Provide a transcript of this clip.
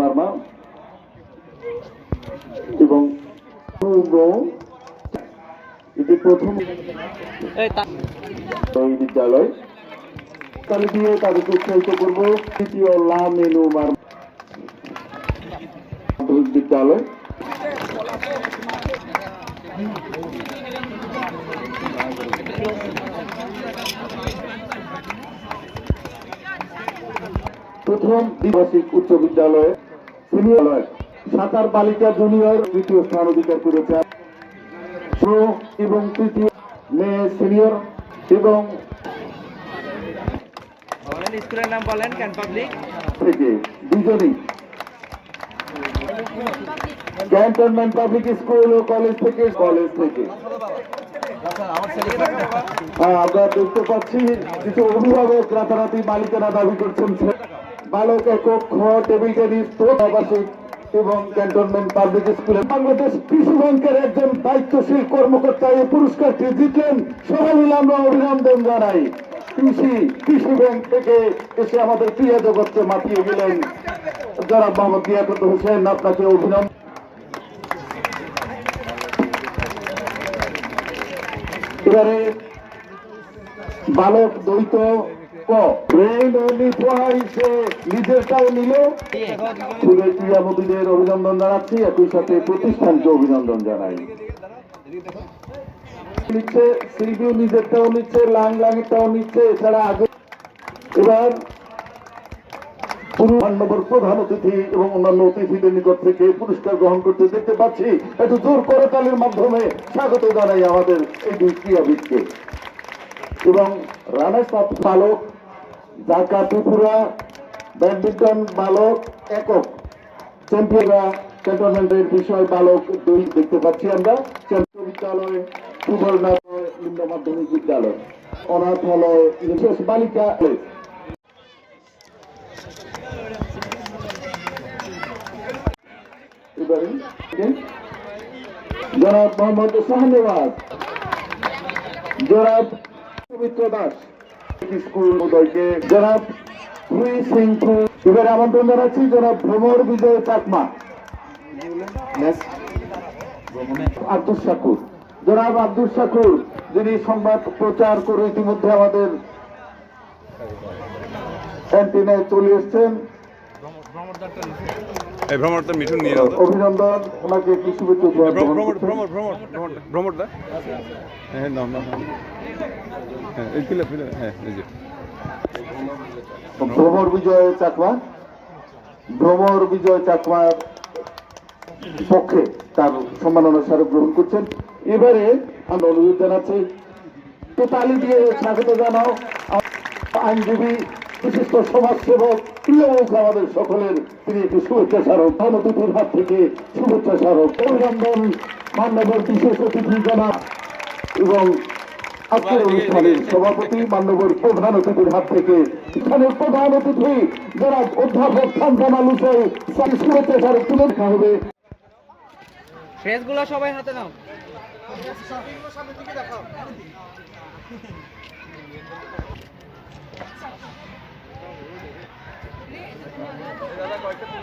মার্মা এবং এটি প্রথম বিদ্যালয়। তাহলে দিয়ে তাদেরকে উৎসাহিত করব। তৃতীয় লা মেনু মার মাধ্যমিক বিদ্যালয়। প্রথম দ্বিভাষিক উচ্চ বিদ্যালয়ে। সিনিয়র সাঁতার বালিকা জুনিয়র তৃতীয় স্থান অধিকার করেছে। এবং তৃতীয় মেয়ে সিনিয়র এবং স্কুলের নাম বলেন ক্যান পাবলিক থেকে দুজনই। ক্যান্টনমেন্ট পাবলিক স্কুল ও কলেজ থেকে কলেজ থেকে। হ্যাঁ, আমরা দেখতে পাচ্ছি কিছু অভিভাবক রাতারাতি মালিকানা দাবি করছেন। বালক একক খ টেবিল টেনিস আবাসিক এবং ক্যান্টনমেন্ট পাবলিক স্কুলে। বাংলাদেশ কৃষি ব্যাংকের একজন দায়িত্বশীল কর্মকর্তা এই পুরস্কারটি জিতলেন সবাই মিলে আমরা অভিনন্দন জানাই কৃষি কৃষি ব্যাংক থেকে এসে আমাদের ক্রিয়া জগৎকে মাতিয়ে গেলেন যারা মোহাম্মদ দিয়াকত হোসেন। আপনাকে অভিনন্দন এবারে বালক দ্বৈত নিজেরটাও নিল। ফুলের অভিনন্দন জানাচ্ছি একই সাথে প্রতিষ্ঠানকে অভিনন্দন জানাই। নিচ্ছে নিজেরটাও নিচ্ছে লাং নিচ্ছে এছাড়া আগে এবার মান্যবর প্রধান অতিথি এবং অন্যান্য অতিথিদের নিকট থেকে পুরস্কার গ্রহণ করতে দেখতে পাচ্ছি একটু জোর করতালির মাধ্যমে স্বাগত জানাই আমাদের এই দুই ক্রীড়াবিদকে এবং রানার্স আপ বালক ঢাকা ত্রিপুরা, ব্যাডমিন্টন বালক একক। চ্যাম্পিয়নরা ক্যান্টনমেন্টের বিষয় বালক দুই দেখতে পাচ্ছি আমরা। কেন্দ্রীয় বিদ্যালয় সুবর্ণাথ নিম্ন মাধ্যমিক বিদ্যালয়। অনাথালয় বিশেষ বালিকা জনাব মোহাম্মদ শাহনেওয়াজ জনাব পবিত্র দাস। স্কুল উদয়কে জনাব হুই সিং ফু এবারে আমন্ত্রণ জানাচ্ছি জনাব ভ্রমর বিজয় চাকমা। আব্দুল শাকুর জনাব আব্দুল শাকুর যিনি সংবাদ প্রচার করে ইতিমধ্যে আমাদের ক্যান্টিনে চলে এসছেন। এই ভ্রমণটা মিঠুন নিয়ে নাও অভিনন্দন ওনাকে একটু শুভেচ্ছা ভ্রমণ ভ্রমণ ভ্রমণ ভ্রমণ ভ্রমণটা হ্যাঁ নাও নাও নাও। হ্যাঁ এই ফিলে ফিলে হ্যাঁ এই যে। ভ্রমর বিজয় চাকমা ভ্রমর বিজয় চাকমার পক্ষে তার সম্মাননা স্মারক গ্রহণ করছেন। এবারে আমরা অনুরোধ জানাচ্ছি তো তালি দিয়ে স্বাগত জানাও। আইনজীবী বিশিষ্ট সমাজসেবক প্রিয় আমাদের সকলের তিনি একটি শুভেচ্ছা স্মারক অতিথির হাত থেকে শুভেচ্ছা স্মারক অভিনন্দন মান্যবর বিশেষ অতিথি জানা এবং আজকের অনুষ্ঠানের সভাপতি মান্যবর প্রধান অতিথির হাত থেকে এখানের প্রধান অতিথি যারা অধ্যাপক খানজামাল হুসেন শুভেচ্ছা স্মারক তুলে দেখা হবে। ফ্রেসগুলো সবাই হাতে নাও। দাদা কয়েকটা